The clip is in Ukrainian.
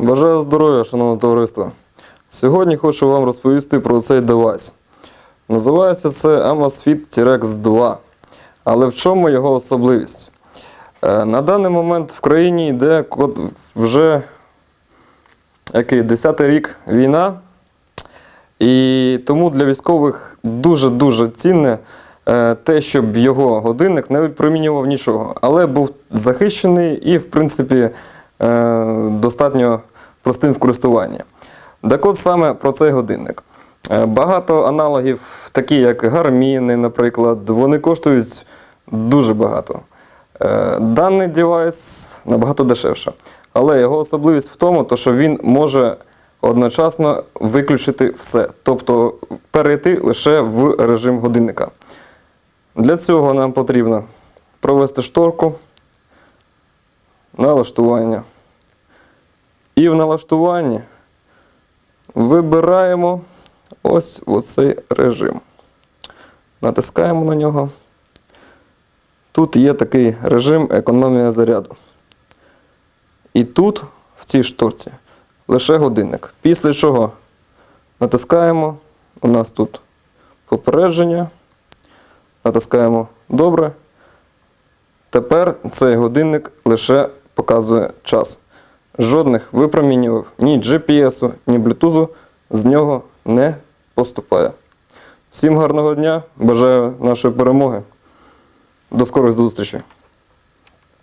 Бажаю здоров'я, шановне товариство. Сьогодні хочу вам розповісти про цей девайс. Називається це Amazfit T-Rex 2. Але в чому його особливість? Е, На даний момент в країні йде вже який, 10 рік війна. І тому для військових дуже-дуже цінне е, те, щоб його годинник не випромінював нічого, але був захищений і, в принципі, достатньо простим в користуванні. Так от саме про цей годинник. Е, Багато аналогів, такі як гарміни, наприклад, вони коштують дуже багато. Е, Даний девайс набагато дешевше. Але його особливість в тому, що він може одночасно виключити все, тобто перейти лише в режим годинника. Для цього нам потрібно провести шторку, налаштування. І в налаштуванні вибираємо ось оцей режим. Натискаємо на нього. Тут є такий режим економія заряду. І тут, в цій шторці, лише годинник. Після чого натискаємо. У нас тут попередження. Натискаємо добре. Тепер цей годинник лише показує час. Жодних випромінював ні GPS, ні Bluetooth з нього не поступає. Всім гарного дня, бажаю нашої перемоги. До скорих зустрічей!